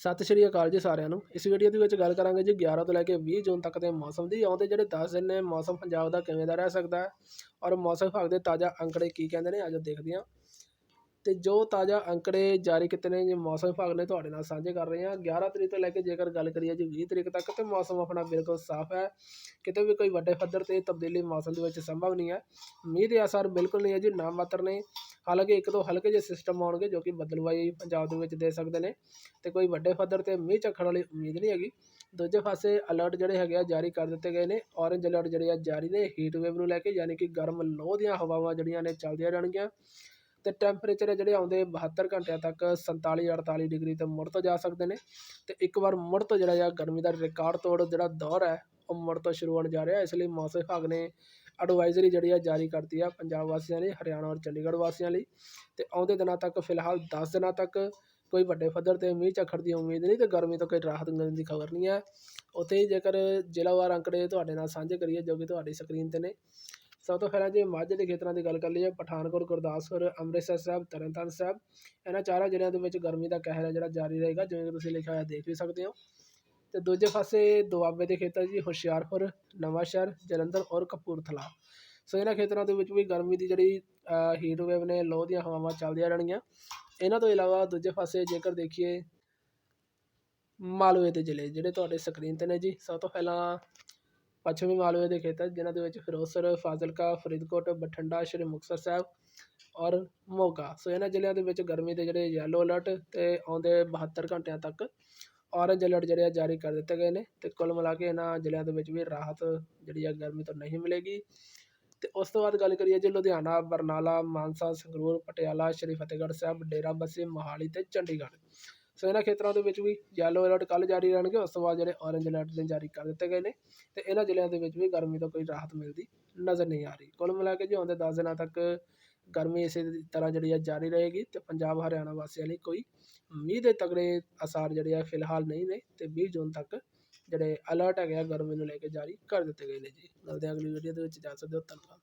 ਸਤਿ ਸ਼੍ਰੀ ਅਕਾਲ ਜੀ ਸਾਰਿਆਂ ਨੂੰ। ਇਸ ਵੀਡੀਓ ਦੇ ਵਿੱਚ ਗੱਲ ਕਰਾਂਗੇ ਜੀ 11 ਤੋਂ ਲੈ ਕੇ 20 ਜੂਨ ਤੱਕ ਦੇ ਮੌਸਮ ਦੀ। ਆਉਂਦੇ ਜਿਹੜੇ 10 ਦਿਨ ਨੇ, ਮੌਸਮ ਪੰਜਾਬ ਦਾ ਕਿਵੇਂ ਦਾ ਰਹਿ ਸਕਦਾ ਹੈ ਔਰ ਮੌਸਮ ਵਿਭਾਗ ਦੇ ਤਾਜ਼ਾ ਅੰਕੜੇ ਕੀ ਕਹਿੰਦੇ ਨੇ ਆਜੋ ਦੇਖਦੇ ਹਾਂ। ਤੇ ਜੋ ਤਾਜ਼ਾ ਅੰਕੜੇ ਜਾਰੀ ਕੀਤੇ ਨੇ ਜੀ ਮੌਸਮ ਵਿਭਾਗ ਨੇ ਤੁਹਾਡੇ ਨਾਲ ਸਾਂਝੇ ਕਰ ਰਹੇ ਹਾਂ। 11 ਤਰੀਕ ਤੋਂ ਲੈ ਕੇ ਜੇਕਰ ਗੱਲ ਕਰੀਏ ਜੀ 20 ਤਰੀਕ ਤੱਕ, ਤੇ ਮੌਸਮ ਆਪਣਾ ਬਿਲਕੁਲ ਸਾਫ਼ ਹੈ। ਕਿਤੇ ਵੀ ਕੋਈ ਵੱਡੇ ਪੱਧਰ ਤੇ ਤਬਦੀਲੀ ਮੌਸਮ ਦੇ ਵਿੱਚ ਸੰਭਵ ਨਹੀਂ ਹੈ। ਮੀਂਹ ਦੇ ਅਸਰ ਬਿਲਕੁਲ ਨਹੀਂ ਹੈ ਜੀ, ਨਾ ਮਾਤਰ ਨੇ ਹਾਲਾਂਕਿ ਇੱਕ ਤੋਂ ਹਲਕੇ ਜਿਹੇ ਸਿਸਟਮ ਆਉਣਗੇ ਜੋ ਕਿ ਬਦਲਵਾਈ ਪੰਜਾਬ ਦੇ ਵਿੱਚ ਦੇ ਸਕਦੇ ਨੇ ਤੇ ਕੋਈ ਵੱਡੇ ਪੱਧਰ ਤੇ ਮੀਂਹ ਝੱਖੜ ਵਾਲੀ ਉਮੀਦ ਨਹੀਂ ਹੈਗੀ। ਦੂਜੇ ਪਾਸੇ ਅਲਰਟ ਜਿਹੜੇ ਹੈਗੇ ਆ ਜਾਰੀ ਕਰ ਦਿੱਤੇ ਗਏ ਨੇ। ਔਰੇਂਜ ਅਲਰਟ ਜਿਹੜੇ ਆ ਜਾਰੀ ਨੇ ਹੀਟ ਵੇਵ ਨੂੰ ਲੈ ਕੇ ਯਾਨੀ ਕਿ ਗਰਮ ਲੋਹ ਦੀਆਂ ਹਵਾਵਾਂ ਜਿਹੜੀਆਂ ਨੇ ਚੱਲਦੀਆਂ ਰਹਿਣਗੀਆਂ। ਤੇ ਟੈਂਪਰੇਚਰ ਜਿਹੜੇ ਆਉਂਦੇ 72 ਘੰਟਿਆਂ ਤੱਕ 47 48 ਡਿਗਰੀ ਤੇ ਮੁੜ ਤੋਂ ਜਾ ਸਕਦੇ ਨੇ। ਤੇ ਇੱਕ ਵਾਰ ਮੁੜ ਤੋਂ ਜਿਹੜਾ ਆ ਗਰਮੀ ਦਾ ਰਿਕਾਰਡ ਤੋੜ ਜਿਹੜਾ ਦੌਰ ਹੈ, ਉਹ ਮੁੜ ਤੋਂ ਸ਼ੁਰੂ ਹੋਣ ਜਾ ਰਿਹਾ। ਇਸ ਲਈ ਮੌਸਮ ਵਿਭਾਗ ਨੇ ਐਡਵਾਈਜ਼ਰੀ ਜਿਹੜੀ ਆ ਜਾਰੀ ਕਰਤੀ ਆ ਪੰਜਾਬ ਵਾਸੀਆਂ ਲਈ, ਹਰਿਆਣਾ ਔਰ ਚੰਡੀਗੜ੍ਹ ਵਾਸੀਆਂ ਲਈ। ਤੇ ਆਉਂਦੇ ਦਿਨਾਂ ਤੱਕ, ਫਿਲਹਾਲ 10 ਦਿਨਾਂ ਤੱਕ ਕੋਈ ਵੱਡੇ ਪੱਧਰ ਤੇ ਮੀਂਹ ਝੱਖੜ ਦੀ ਉਮੀਦ ਨਹੀਂ ਤੇ ਗਰਮੀ ਤੋਂ ਕੋਈ ਰਾਹਤ ਮਿਲਣ ਦੀ ਖਬਰ ਨਹੀਂ ਹੈ। ਉੱਥੇ ਹੀ ਜੇਕਰ ਜ਼ਿਲ੍ਹਾਵਾਰ ਅੰਕੜੇ ਤੁਹਾਡੇ ਨਾਲ ਸਾਂਝੇ ਕਰੀਏ ਜੋ ਕਿ ਤੁਹਾਡੀ ਸਕਰੀਨ ਤੇ ਨੇ। ਸਭ ਤੋਂ ਪਹਿਲਾਂ ਜੇ ਮਾਝੇ ਦੇ ਖੇਤਰਾਂ ਦੀ ਗੱਲ ਕਰ ਲਈਏ, ਪਠਾਨਕੋਟ, ਗੁਰਦਾਸਪੁਰ, ਅੰਮ੍ਰਿਤਸਰ ਸਾਹਿਬ, ਤਰਨਤਾਰਨ ਸਾਹਿਬ, ਇਹਨਾਂ ਚਾਰਾਂ ਜ਼ਿਲ੍ਹਿਆਂ ਦੇ ਵਿੱਚ ਗਰਮੀ ਦਾ ਕਹਿਰ ਹੈ ਜਿਹੜਾ ਜਾਰੀ ਰਹੇਗਾ, ਜਿਵੇਂ ਕਿ ਤੁਸੀਂ ਲਿਖਿਆ ਹੋਇਆ ਦੇਖ ਵੀ ਸਕਦੇ ਹੋ। ਅਤੇ ਦੂਜੇ ਪਾਸੇ ਦੁਆਬੇ ਦੇ ਖੇਤਰ ਜੀ ਹੁਸ਼ਿਆਰਪੁਰ, ਨਵਾਂਸ਼ਹਿਰ, ਜਲੰਧਰ ਔਰ ਕਪੂਰਥਲਾ। ਸੋ ਇਹਨਾਂ ਖੇਤਰਾਂ ਦੇ ਵਿੱਚ ਵੀ ਗਰਮੀ ਦੀ ਜਿਹੜੀ ਹੀਟ ਵੇਵ ਨੇ ਲੋਹ ਦੀਆਂ ਹਵਾਵਾਂ ਚੱਲਦੀਆਂ ਰਹਿਣਗੀਆਂ। ਇਹਨਾਂ ਤੋਂ ਇਲਾਵਾ ਦੂਜੇ ਪਾਸੇ ਜੇਕਰ ਦੇਖੀਏ ਮਾਲਵੇ ਦੇ ਜ਼ਿਲ੍ਹੇ, ਜਿਹੜੇ ਤੁਹਾਡੇ ਸਕਰੀਨ ਤੇ ਨੇ ਜੀ, ਸਭ ਤੋਂ ਪਹਿਲਾਂ ਪੱਛਮੀ ਮਾਲਵੇ ਦੇ ਖੇਤਰ, ਜਿਨ੍ਹਾਂ ਦੇ ਵਿੱਚ ਫਿਰੋਜ਼ਪੁਰ, ਫਾਜ਼ਿਲਕਾ, ਫਰੀਦਕੋਟ, ਬਠਿੰਡਾ, ਸ਼੍ਰੀ ਮੁਕਤਸਰ ਸਾਹਿਬ ਔਰ ਮੋਗਾ। ਸੋ ਇਹਨਾਂ ਜ਼ਿਲ੍ਹਿਆਂ ਦੇ ਵਿੱਚ ਗਰਮੀ ਦੇ ਜਿਹੜੇ ਯੈਲੋ ਅਲਰਟ ਤੇ ਆਉਂਦੇ 72 ਘੰਟਿਆਂ ਤੱਕ ਔਰੇਂਜ ਅਲਰਟ ਜਿਹੜੇ ਆ ਜਾਰੀ ਕਰ ਦਿੱਤੇ ਗਏ ਨੇ ਅਤੇ ਕੁੱਲ ਮਿਲਾ ਕੇ ਇਹਨਾਂ ਜ਼ਿਲ੍ਹਿਆਂ ਦੇ ਵਿੱਚ ਵੀ ਰਾਹਤ ਜਿਹੜੀ ਆ ਗਰਮੀ ਤੋਂ ਨਹੀਂ ਮਿਲੇਗੀ। ਅਤੇ ਉਸ ਤੋਂ ਬਾਅਦ ਗੱਲ ਕਰੀਏ ਜੇ ਲੁਧਿਆਣਾ, ਬਰਨਾਲਾ, ਮਾਨਸਾ, ਸੰਗਰੂਰ, ਪਟਿਆਲਾ, ਸ਼੍ਰੀ ਫਤਿਹਗੜ੍ਹ ਸਾਹਿਬ, ਡੇਰਾ ਬੱਸੀ, ਮੋਹਾਲੀ ਅਤੇ ਚੰਡੀਗੜ੍ਹ। ਸੋ ਇਹਨਾਂ ਖੇਤਰਾਂ ਦੇ ਵਿੱਚ ਵੀ ਯੈਲੋ ਅਲਰਟ ਕੱਲ੍ਹ ਜਾਰੀ ਰਹਿਣਗੇ, ਉਸ ਤੋਂ ਬਾਅਦ ਜਿਹੜੇ ਔਰੇਂਜ ਅਲਰਟ ਨੇ ਜਾਰੀ ਕਰ ਦਿੱਤੇ ਗਏ ਨੇ ਅਤੇ ਇਹਨਾਂ ਜ਼ਿਲ੍ਹਿਆਂ ਦੇ ਵਿੱਚ ਵੀ ਗਰਮੀ ਤੋਂ ਕੋਈ ਰਾਹਤ ਮਿਲਦੀ ਨਜ਼ਰ ਨਹੀਂ ਆ ਰਹੀ। ਕੁੱਲ ਮਿਲਾ ਕੇ ਜੀ ਆਉਂਦੇ ਦਸ ਦਿਨਾਂ ਤੱਕ ਗਰਮੀ ਇਸੇ ਤਰ੍ਹਾਂ ਜਿਹੜੀ ਆ ਜਾਰੀ ਰਹੇਗੀ ਅਤੇ ਪੰਜਾਬ ਹਰਿਆਣਾ ਵਾਸੀਆਂ ਲਈ ਕੋਈ ਮੀਂਹ ਦੇ ਤਕੜੇ ਅਸਾਰ ਜਿਹੜੇ ਆ ਫਿਲਹਾਲ ਨਹੀਂ ਨੇ ਅਤੇ ਵੀਹ ਜੂਨ ਤੱਕ ਜਿਹੜੇ ਅਲਰਟ ਹੈਗੇ ਆ ਗਰਮੀ ਨੂੰ ਲੈ ਕੇ ਜਾਰੀ ਕਰ ਦਿੱਤੇ ਗਏ ਨੇ ਜੀ। ਮਿਲਦੇ ਹਾਂ ਅਗਲੀ ਵੀਡੀਓ ਦੇ ਵਿੱਚ। ਜਾ ਸਕਦੇ ਹੋ ਧੰਨਵਾਦ